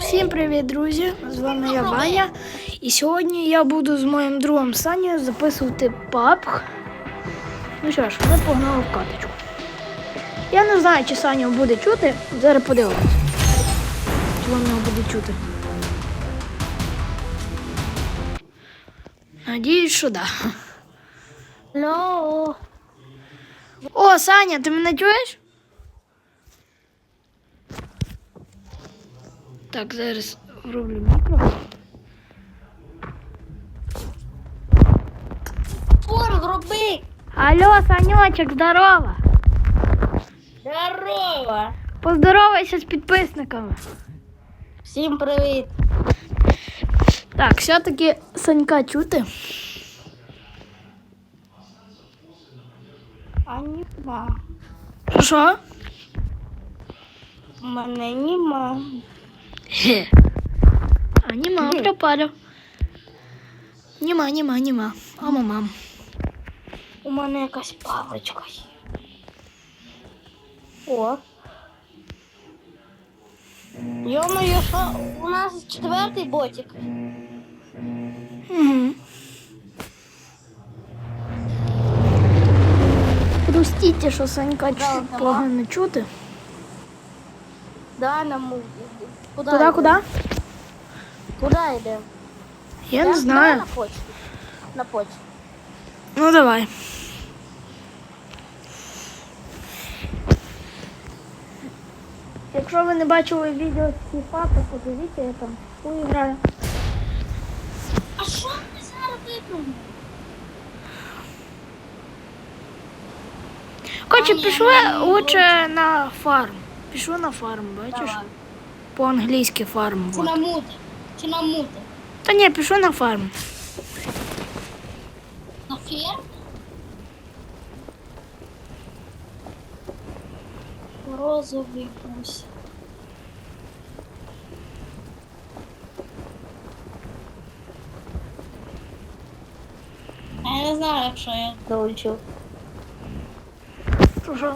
Всім привіт, друзі! З вами я Ваня. І сьогодні я буду з моїм другом Санєю записувати PUBG. Ну що ж, ми погнали в каточку. Я не знаю, чи Саня буде чути. Зараз подивимось. Чи його буде чути. Надіюсь, що да. Алло. О, Саня, ти мене чуєш? Так, зараз вроблю мікро. Фор, зроби. Алло, Санечек, здорово! Здорово. Поздоровайся з підписниками. Всім привіт. Так, все-таки Санька чути. А нема. Що? Мене нема. А нема, Ге. пропадав. Нема, нема, нема. А мама. У мене якась паличка. О. Йо-моє, що у нас четвертий ботик. Угу. Простіть, що Санька чуть погано чути. Да, на мові. Куди? Куди, йдемо? куди? Куди йдемо? Я не знаю. На почту. На почту. Ну давай. Якщо ви не бачили відео з FIFA, то подивіться, я там граю. А що ми зараз випробуємо? Короче, пішли лучше на фарм. Пішли на фарм, бачиш? Давай. По-англійськи фарм. Чи Вот. на мути? Чи на мути? Та ні, пішли на фарм. На ферм? Розовий гусь. А Я не знаю, якщо я доучу. Що, що?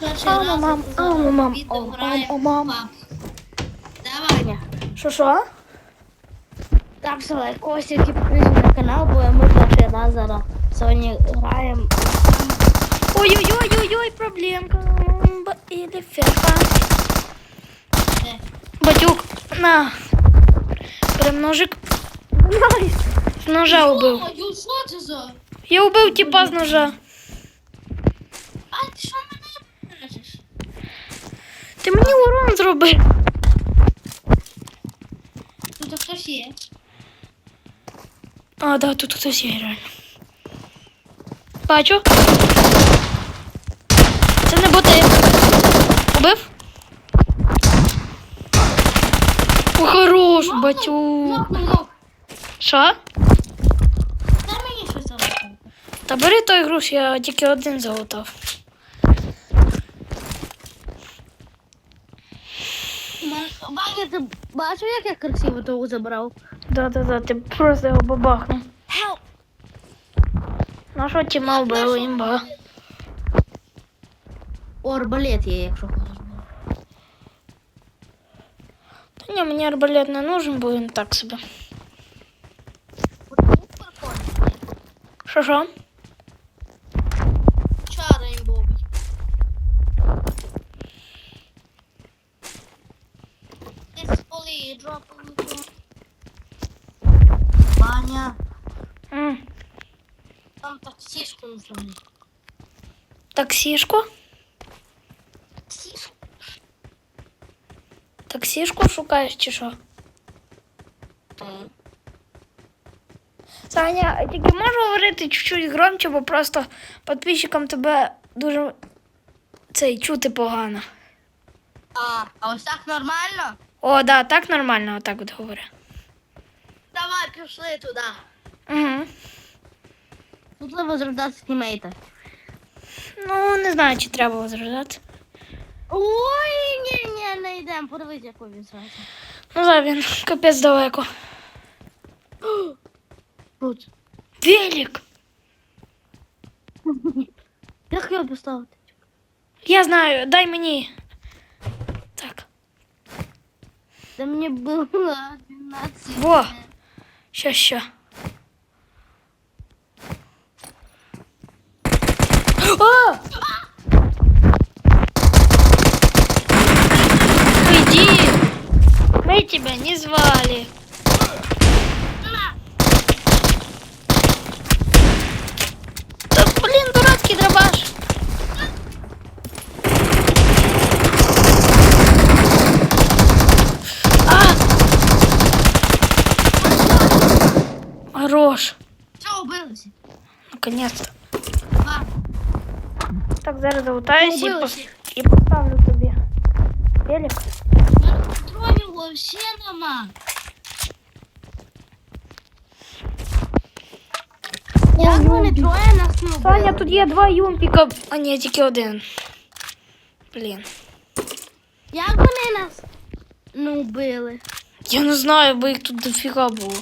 в мам. PUBG. Давай. Що, що? Ставте лайкосик і підписуйтесь на канал, бо ми перший раз зараз сьогодні граємо. Ой-ой-ой-ой-ой, проблемка. Или ферка. Де? Батюк, на. Прям ножик. Ножа убив. О, що це за? Я убив типа з ножа. А ти що мене кажеш? Ти урон зробив. Тут хтось є. А, да, тут хтось є реально. Бачу. Це не боти. Убив? О, хорош, нок. Що? Та бери той груз, я тільки один залутав. Ваня, ти бачив, як я красиво того забрав? Да-да-да, ти просто його бабахнув. Ну що ті мав би імба? О, арбалет є, якщо хочеш. Та ні, мені арбалет не нужен, бо він так собі. Що що? Чара імбовий. Десь Ваня, М, там таксішку нужно. Таксішку? Таксішку? Таксішку шукаєш чи що? Саня, а тільки можеш говорити чуть-чуть громче, бо просто підписчикам тебе дуже цей чути погано. А, а ось так нормально? О, да, так нормально, отак от говори. Давай, пішли туди. Угу. Тут треба возрождати тімейта. Ну, не знаю, чи треба возражати. Ой, ні, ні, не йдемо. Подивись, який він зразу. Ну, да, він капець далеко. Тут. Велик! Як його поставити? Я знаю, дай мені. Так. Та мені було 12. Во. Що, що? О! Иди! Мы тебя не звали. Наконец-то. Два. Так, зараз залутаюсь і, Убилися. пос... і поставлю тобі велик. Патронів вообще нема. Як вони троє нас не Саня, вбили? тут є два юмпіка, а ні, тільки один. Блін. Як вони нас не вбили? Я не знаю, бо їх тут дофіга було.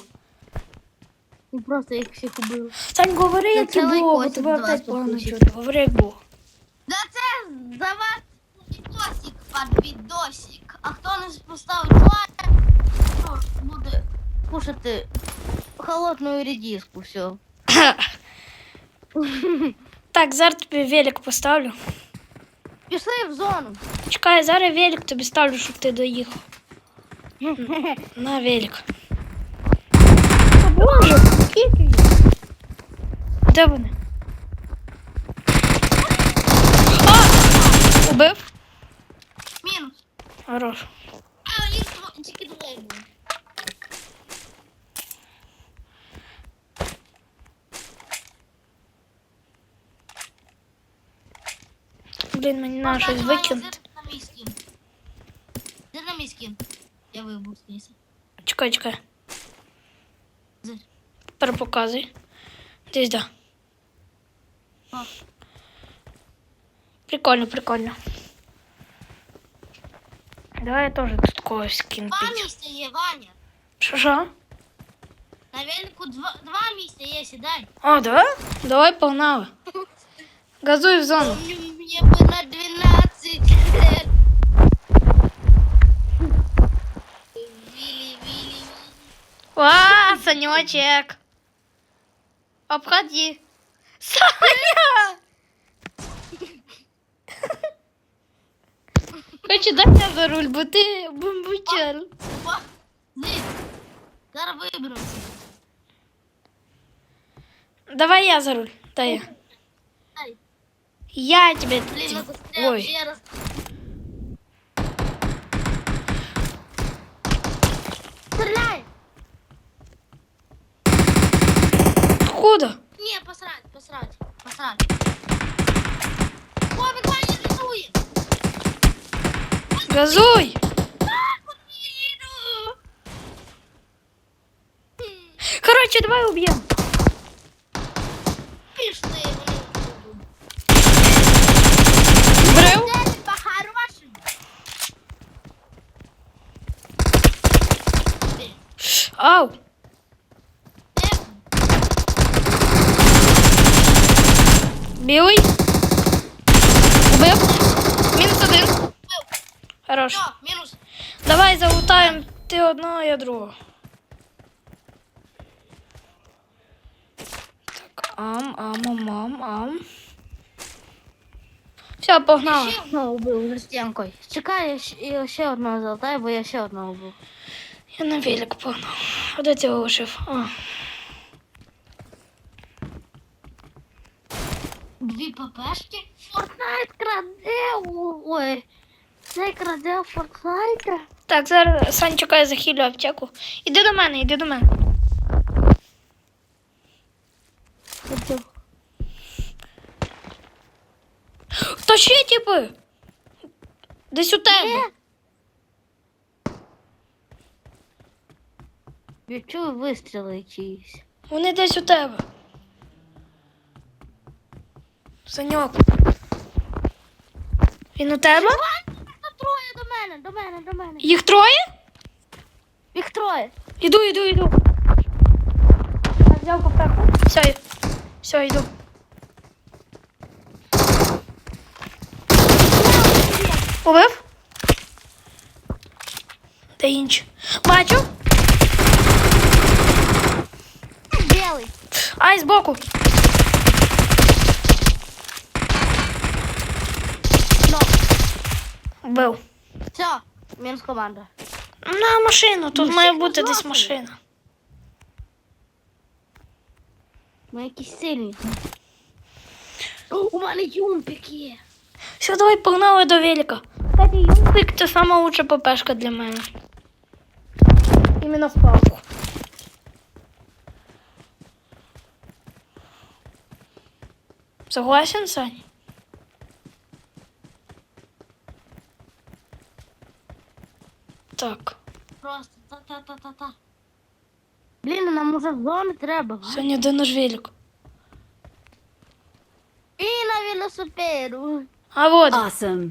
Ну просто їх всіх убили. Сань, говори, як і цілий було, бо тебе опять погано чути. Говори, як було. Да це за вас відосик під відосик. А хто не поставить лайк, то буде кушати холодну редиску, все. Так, зараз тобі велик поставлю. Пішли в зону. Чекай, зараз велик тобі ставлю, щоб ти доїхав. На велик. Боже, скільки їх? Де вони? А! Убив? Мінус. Хорош. А їх дво- тільки двоє було. Блін, мені треба щось викинути. зирни на мій скін. На. Я вибув снися. Чекай, чекай. Зир. Тепер показуй. Десь да. О. Прикольно, прикольно. Давай я теж тут когось скину Два пить. місця є, Ваня. Що, що? На велику два, два місця є, сідай. А, да? Давай погнали. Газуй в зону. Помню, Мне бы на 12 лет. Вилли, Вилли, А, Санечек. Обходи. Саня! Хочу дати я за руль, бо ти бомбучар. Зараз. Давай я за руль. Дай я. Я тебе... блін, я Ой. ще раз. Откуда? Не, посрать, посрать, посрать. О, він Ваня рисує! Газуй! Короче, давай убьем. Пішли, вони. Брив? Десять по-хорошему. Ау. Де? Білий. Убив. Мінус один. Хорош. Все, мінус. Давай залутаємо ти одного, я другого. Так, ам, ам, ам, ам, ам. Все, погнали. Ще одного вбив за стінкою. Чекай, я ще, я ще одного золотаю, бо я ще одного вбив. Я на велик погнав. А де ти його лишив? А. Дві ППшки. Фортнайт краде. Ой. Це краде Фортнайта. Так, зараз Сань чекає захилю аптеку. Іди до мене, іди до мене. Та ще типи. Десь у тебе. Я чую вистріли чиїсь. Вони десь у тебе. Саньок. Він у тебе? Та троє до мене, до мене, до мене. Їх троє? Їх троє. Іду, іду, іду. Я взяв кафеху. Все, все, йду. Убив? Де інші? Бачу. Білий. Ай, збоку. Вбив. все, мінус команда. На машину, тут Ну, має всіх бути десь розлапали. машина. Ми якісь сильні. У мене юмпік є. Все, давай погнали до велика. Кстати, юмпик це сама лучша ППшка для мене. Іменно в палку. Согласен, Сань? Так, Просто та-та-та-та-та. Блін, нам уже в зони треба. сьогодні де наш велик. І на велосипеду. А вот, Awesome.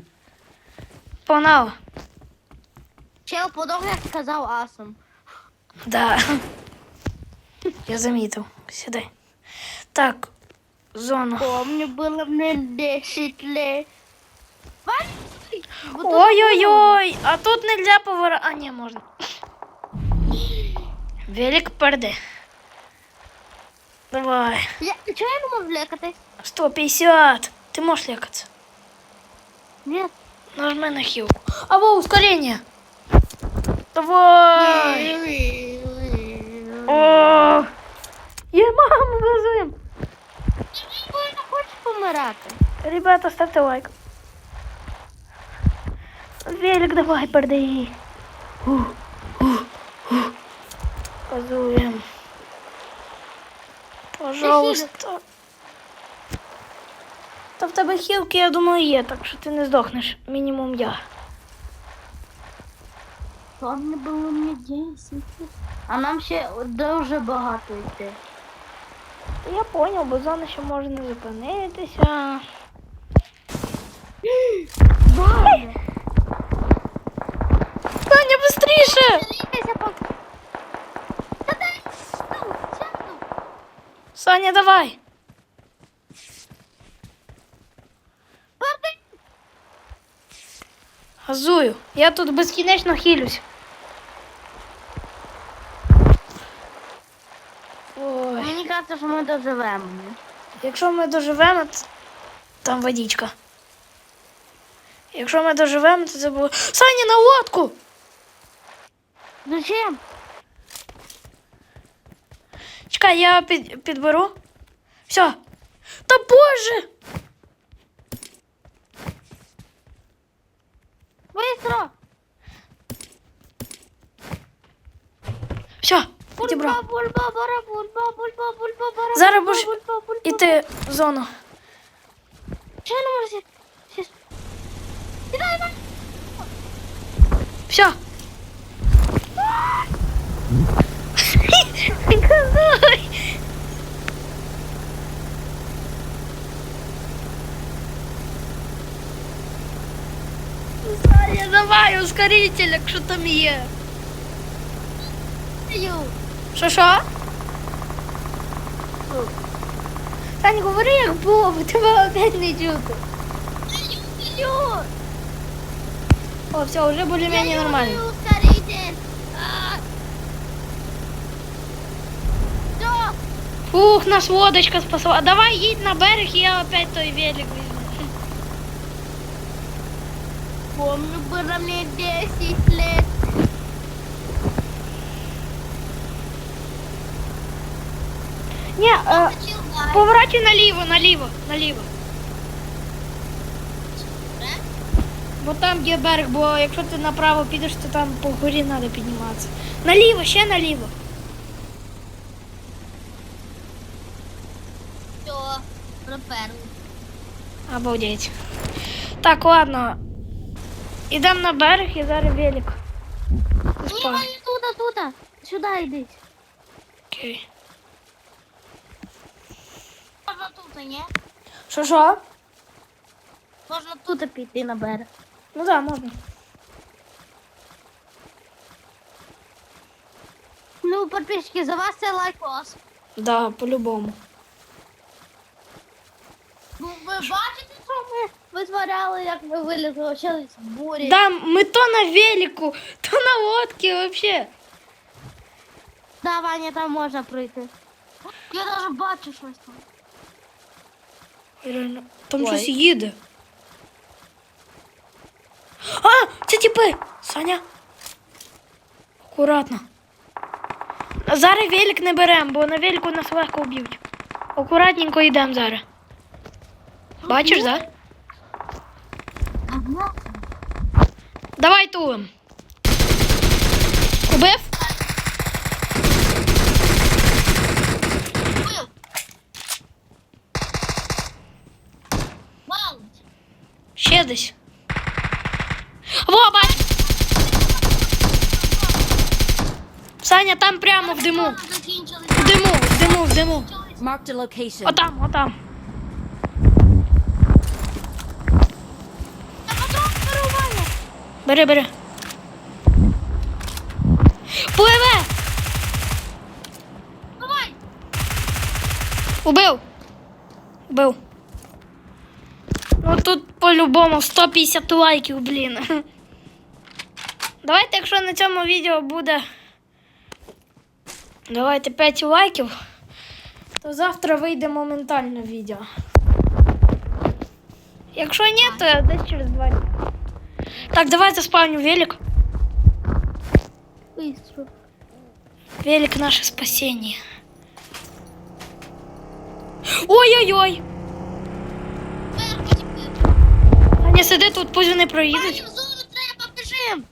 погнали. Чел подобно, як сказав Асом. Да. Я замітив. Сідай. Так, зону. Помню, було мне 10 лет. Ой-ой-ой, а тут нельзя поворот. А, не, можно. Велик перде. Давай. Я, чого я не можу лякатись? 150. Ты можешь лекаться. Ні. Нажми на хилку. А во, ускорение. Давай. О. Маму газуем. Я не хочу помирати. Ребята, ставьте лайк. Велик, давай, ух. Газуем. Пожалуйста. Та в тебе хілки, я думаю, є, так що ти не здохнеш. Мінімум я. Помню, було мені 10. А нам ще дуже багато йти. Я поняв, бо зона ще може не зупинитися. Боже! Саня, быстріше! Саня, давай! Газую. Я тут безкінечно хилюсь. Ой. Мені кажеться, що ми доживемо. Якщо ми доживемо, то там водичка. Якщо ми доживемо, то це буде. Саня, на лодку! Зачем? Чекай, я під, підберу. Все. Та боже! Быстро! Все, підібрав. Зараз будеш. Іти в зону. Що не Іван! Все. Саня, давай, ускоритель, якщо там є. Що що? Сань, говори, як було, бо тебе опять не чути. О, все, уже более-менее нормально. Фух, нас лодочка спасла. Давай їдь на берег, і я опять той велик візьму. Помню, было мне 10 лет. Ні, е, поворачуй наліво, наліво, наліво. Бо там є берег, бо якщо ти направо підеш, то там по горі треба підніматися. Наліво, ще наліво. Проперли. Обалдеть. Так, ладно. Ідемо на берег і зараз велик. Ні, вони тут, тут. Сюди йдіть. Окей. Можна тут, ні? Що що? Можна тут піти на берег. Ну да, можна. Ну, підписчики, за вас це лайкос. Да, по-любому. Ну, ви бачите, що ми витворяли, як ми вилізли ще з бурі. Да, ми то на велику, то на лодці вообще. Да, Ваня, там можна пройти. Я навіть бачу щось там. Реально, там Ой. щось їде. А, це типи! Саня. Акуратно. Зараз велик не беремо, бо на велику нас легко вб'ють. Акуратненько йдемо зараз. Бачиш? Да? Давай тулим. Убив? Ще десь. Во, бач! Саня, там прямо в диму. В диму, в диму, в диму. Отам, отам. Бери, бери. Пливе! Давай. Убив. Убив. Ну тут по-любому 150 лайків, блін. Давайте, якщо на цьому відео буде. Давайте 5 лайків, то завтра вийде моментально відео. Якщо ні, то десь через 2 дні. Так, давай заспавню велик. Быстро. Велик наше спасение. Ой-ой-ой! Вверху тіпи. Аня, сиди тут, пусть вони проїдуть. Ваня, в зону треба, біжим.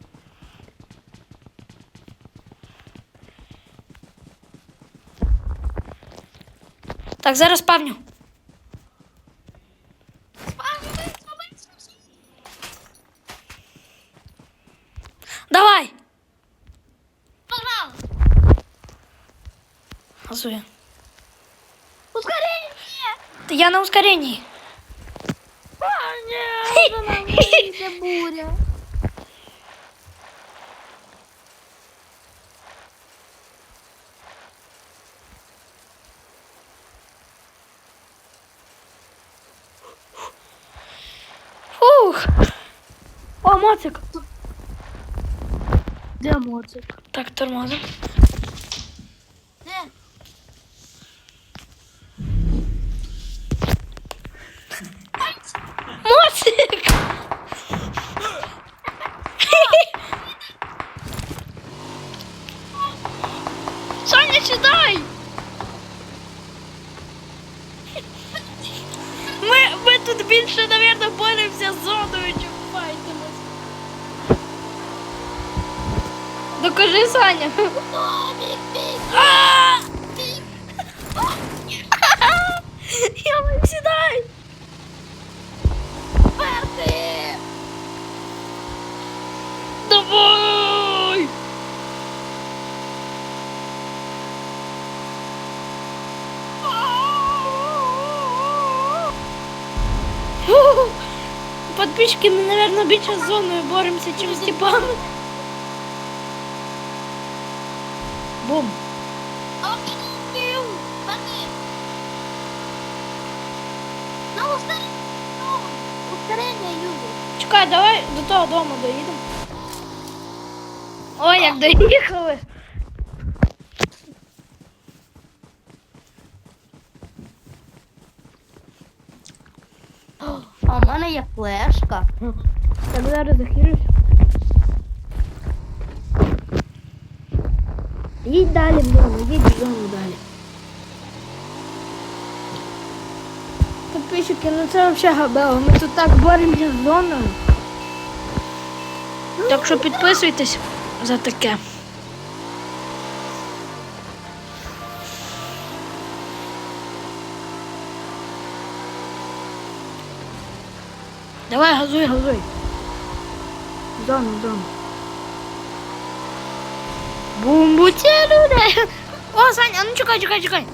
Так, зараз спавню. Давай! Пожалуйста. Газує. Ускорение. Та я на ускоренні. Ваня, за нами йде буря. Фух. О, моцик. Де моцик? Так, тормозим. Де? Моцик! Саня, сідай! Ми, ми тут більше, мабуть, боремося з зоною, чим файтимось. Докажи, Саня. Я не сідай! Перти. Давай! Подписчики, мы, наверное, більше з зоною боремося, чим з типами. Бум. Чекай, давай до того дому доїдемо. Ой, як доїхали. А в мене є флешка. Так зараз захилюсь. Їдь далі зону, їдь зону далі. Підписчики, ну це взагалі габело. Ми тут так боремося з зоною. Так що підписуйтесь за таке. Давай, газуй, газуй. Зону, зону. Бумбуті люди. О, Сань, а ну чекай, чекай, чекай.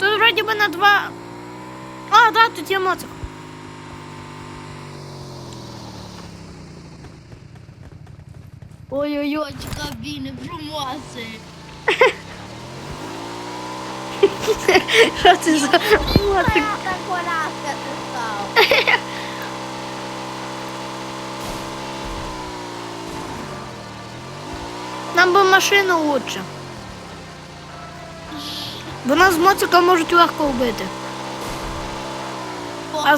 Тут вроді би на два. А, да, тут є моцик. Ой-ой-ой, кабіни, промоси. Що це за моцик? Так коляска ти став. Нам би машину лучше. Бо нас з моцика можуть легко вбити. А.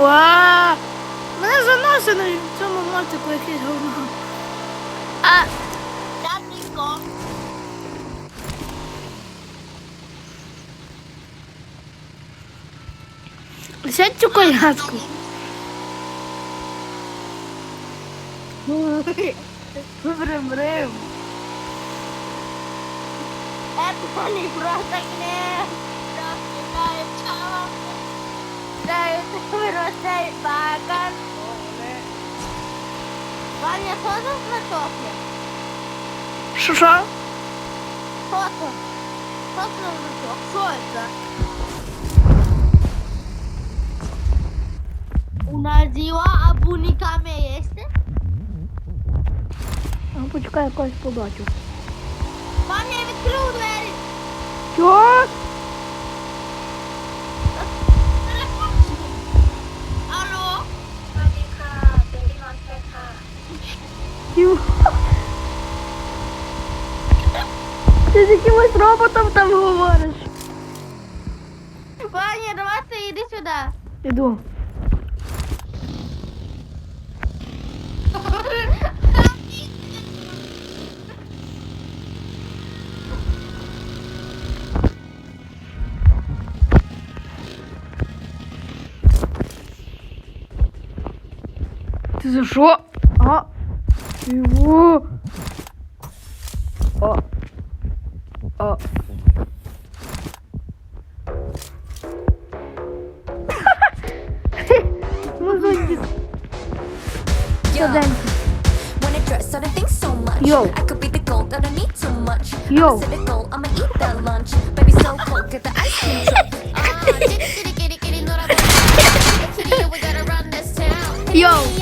Уа! Мене заносить на цьому моцику якесь говно. А, Дяденько. сядь цю коляску. Брим-брим. Это не просто гнев. Дают вырастает бакан. Ваня, что за значок? Що що? Что это? Что это за значок? Что это? У Назила абуніками є? А, почекай, якось побачу. Ваня, я відкрив двері. Телефон. Алло? Ти з якимось роботом там говориш. Ваня, давай ти іди сюди. Іду. Ти за що? А? Його. А. А. Музончик. Yo, Студент. when I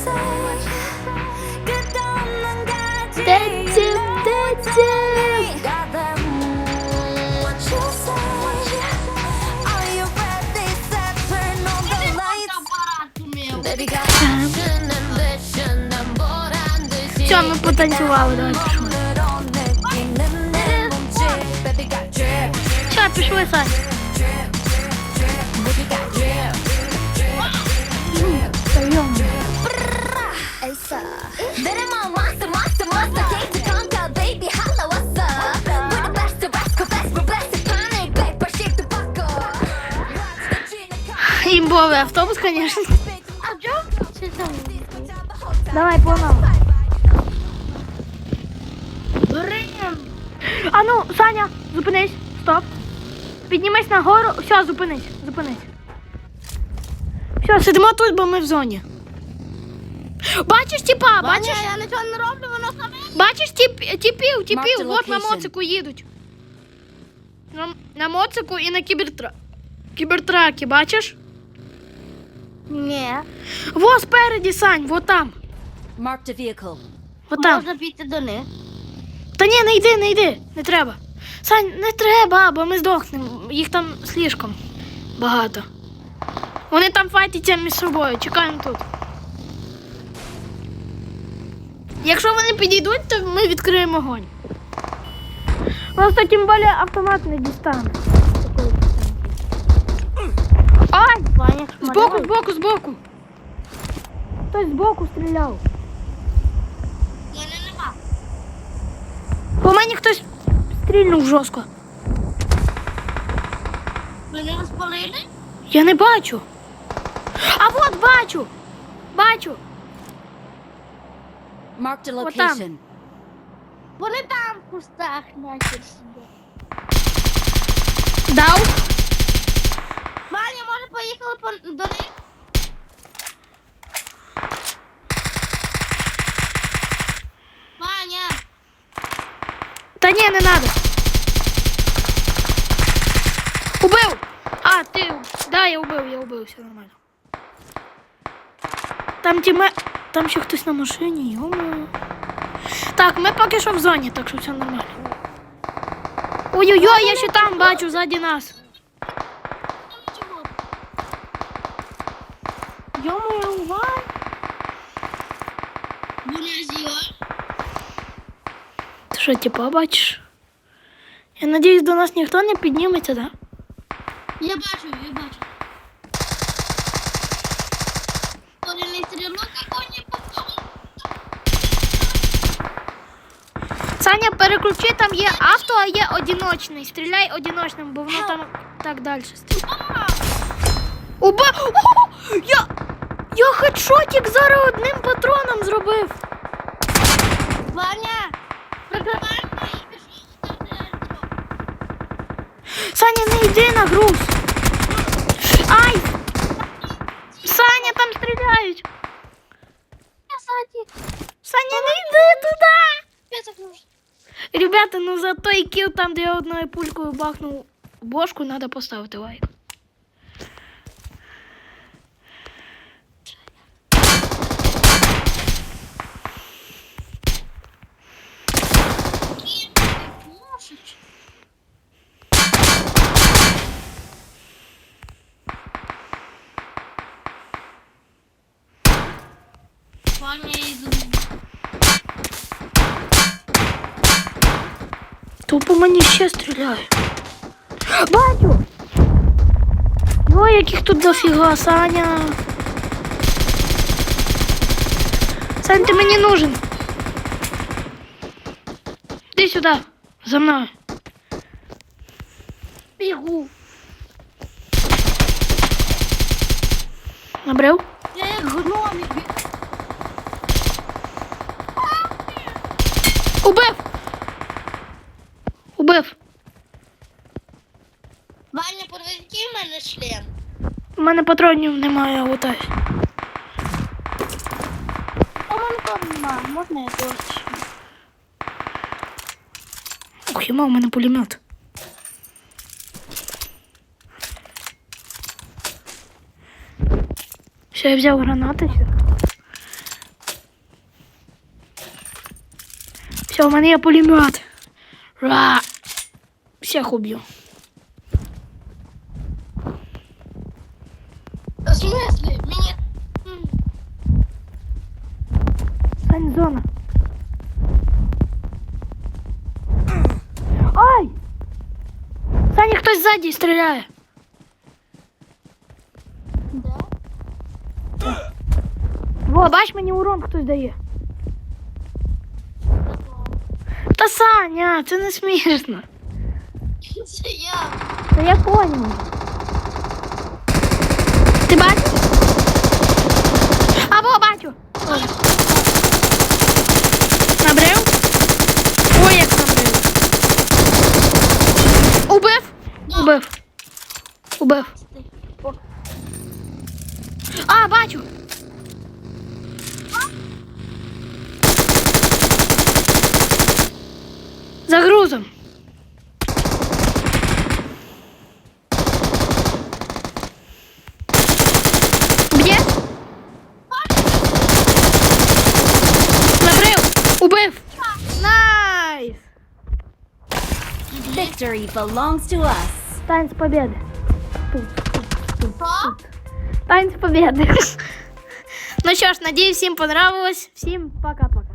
потанцювали, давай пішли. Все, пішли, Сань. what's up? We're the best best, best, panic, the Імбовий автобус, звісно. А там? Давай. Зупинись. Стоп. Піднімись нагору. Все, зупинись, зупинись. Все, сидимо тут, бо ми в зоні. Бачиш тіпа, Ваня, бачиш? я нічого не роблю, воно саме. Бачиш тіп, тіпів, Mark тіпів, the от на location. моцику їдуть. На, на моцику і на кібертра... кібертракі, бачиш? Ні. Во спереді, Сань, во там. Marked a vehicle. Во там. Можна піти до них. Та ні, не йди, не йди, не треба. Сань, не треба, бо ми здохнемо. Їх там слишком багато. Вони там файтяться між собою, чекаємо тут. Якщо вони підійдуть, то ми відкриємо огонь. Просто тим більше автомат не дістане. Ай! Збоку, збоку, збоку. Хтось збоку стріляв. Мене нема. По мені хтось стрільнув жорстко. Мене розпалили? Я не бачу. А от бачу. Бачу! Marked a Вот там. location. Вони там в кустах наче сидять. Дав. Ваня, може поїхали по... до них? Та ні, не надо. Убив! А, ти. Да, я убив, я убив, все нормально. Там тіме. Там ще хтось на машині, йому. Так, ми поки що в зоні, так що все нормально. Ой-ой-ой, я ще там бачу ззаді нас. Йому Ваня! Вилазила. Що, типа, бачиш? Я надіюсь, до нас ніхто не підніметься, да? Я бачу, я бачу. Саня, переключи, там є авто, а є одиночний. Стріляй одиночним, бо воно там так далі стріляє. О, я, я хедшотик зараз одним патроном зробив. Ваня! Саня, не йди на груз. Ай! Саня, там стріляють. Я саді. Саня, не йди туди. Я закружу. Ребята, ну за той кіл, там, де я одною пулькою бахнув бошку, треба поставити лайк. Ваня йду. То по мені ще стріляють. Бачу! Ой, яких тут дофіга, Саня. Сань, ти мені нужен. Іди сюди, за мною. мене патронів немає, я лутаюсь. А мене там нема. Можна я дощ? Ух, я мав, у мене пулемет. Все, я взяв гранати. Все. Все, у мене є пулемет. Ра! Всіх уб'ю. хтось ззаді стріляє. Да? Во, бач, мені урон хтось дає. Та Саня, це не смішно. Це я. Та я понял. Ти бачиш? Або бачу. Ой. Belongs to us. Танец победы. Танец победы. Ну що ж, надеюсь, всім понравилось. Всім пока-пока.